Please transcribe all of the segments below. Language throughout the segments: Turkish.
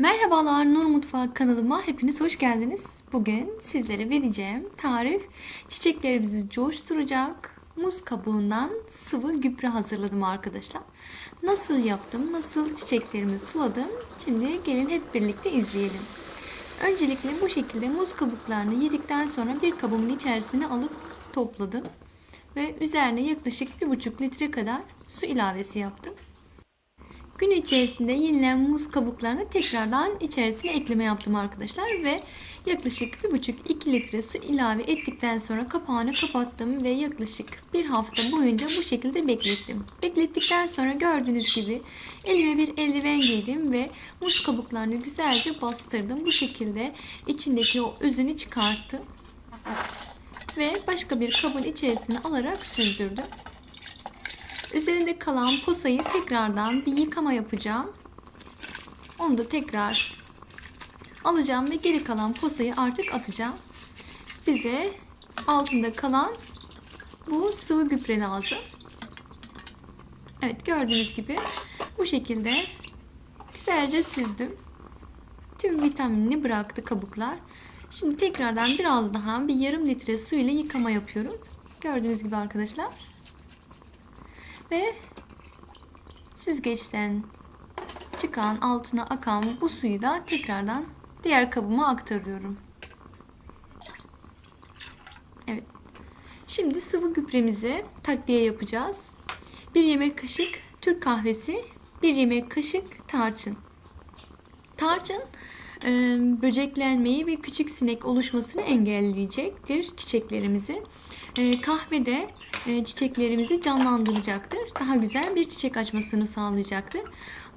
Merhabalar Nur Mutfağı kanalıma hepiniz hoş geldiniz. Bugün sizlere vereceğim tarif çiçeklerimizi coşturacak muz kabuğundan sıvı gübre hazırladım arkadaşlar. Nasıl yaptım, nasıl çiçeklerimi suladım şimdi gelin hep birlikte izleyelim. Öncelikle bu şekilde muz kabuklarını yedikten sonra bir kabımın içerisine alıp topladım. Ve üzerine yaklaşık 1,5 litre kadar su ilavesi yaptım. Gün içerisinde yenilen muz kabuklarını tekrardan içerisine ekleme yaptım arkadaşlar ve yaklaşık 1,5-2 litre su ilave ettikten sonra kapağını kapattım ve yaklaşık bir hafta boyunca bu şekilde beklettim. Beklettikten sonra gördüğünüz gibi elime bir eldiven giydim ve muz kabuklarını güzelce bastırdım. Bu şekilde içindeki o özünü çıkarttım ve başka bir kabın içerisine alarak süzdürdüm. Üzerinde kalan posayı tekrardan bir yıkama yapacağım. Onu da tekrar alacağım ve geri kalan posayı artık atacağım. Bize altında kalan bu sıvı gübre lazım. Evet gördüğünüz gibi bu şekilde güzelce süzdüm. Tüm vitaminini bıraktı kabuklar. Şimdi tekrardan biraz daha bir yarım litre su ile yıkama yapıyorum. Gördüğünüz gibi arkadaşlar. Ve süzgeçten çıkan altına akan bu suyu da tekrardan diğer kabıma aktarıyorum. Evet. Şimdi sıvı gübremizi takviye yapacağız. Bir yemek kaşık Türk kahvesi, bir yemek kaşık tarçın. Tarçın böceklenmeyi ve küçük sinek oluşmasını engelleyecektir çiçeklerimizi. E, kahve de e, çiçeklerimizi canlandıracaktır. Daha güzel bir çiçek açmasını sağlayacaktır.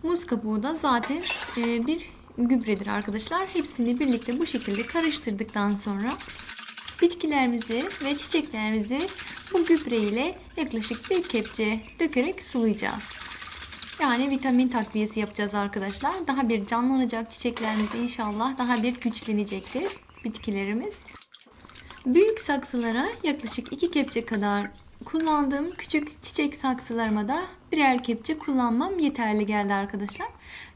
Muz kabuğu da zaten e, bir gübredir arkadaşlar. Hepsini birlikte bu şekilde karıştırdıktan sonra bitkilerimizi ve çiçeklerimizi bu gübre ile yaklaşık bir kepçe dökerek sulayacağız. Yani vitamin takviyesi yapacağız arkadaşlar. Daha bir canlanacak çiçeklerimiz inşallah daha bir güçlenecektir bitkilerimiz. Büyük saksılara yaklaşık 2 kepçe kadar kullandığım küçük çiçek saksılarıma da birer kepçe kullanmam yeterli geldi arkadaşlar.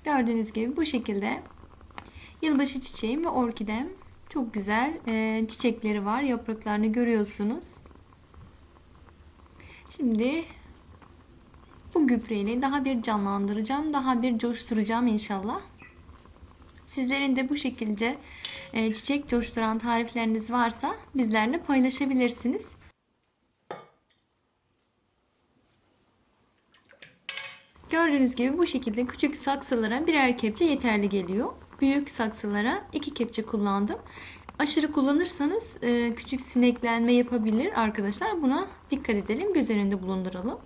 Gördüğünüz gibi bu şekilde yılbaşı çiçeğim ve orkidem çok güzel e, çiçekleri var. Yapraklarını görüyorsunuz. Şimdi bu gübreyle daha bir canlandıracağım. Daha bir coşturacağım inşallah. Sizlerin de bu şekilde e, çiçek coşturan tarifleriniz varsa bizlerle paylaşabilirsiniz. Gördüğünüz gibi bu şekilde küçük saksılara birer kepçe yeterli geliyor. Büyük saksılara iki kepçe kullandım. Aşırı kullanırsanız e, küçük sineklenme yapabilir arkadaşlar. Buna dikkat edelim. Göz önünde bulunduralım.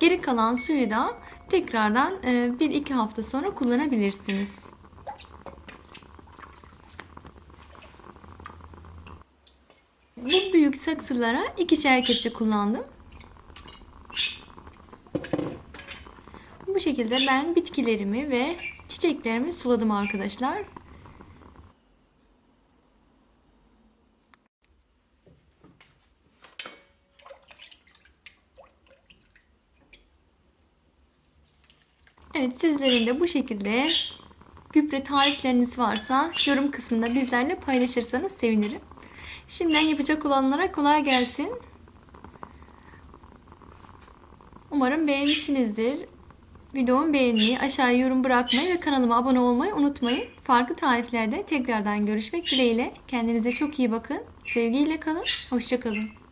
Geri kalan suyu da tekrardan 1-2 hafta sonra kullanabilirsiniz. Bu büyük saksılara ikişer kepçe kullandım. Bu şekilde ben bitkilerimi ve çiçeklerimi suladım arkadaşlar. Evet sizlerin de bu şekilde gübre tarifleriniz varsa yorum kısmında bizlerle paylaşırsanız sevinirim. Şimdiden yapacak olanlara kolay gelsin. Umarım beğenmişsinizdir. Videomu beğenmeyi, aşağıya yorum bırakmayı ve kanalıma abone olmayı unutmayın. Farklı tariflerde tekrardan görüşmek dileğiyle. Kendinize çok iyi bakın. Sevgiyle kalın. Hoşçakalın.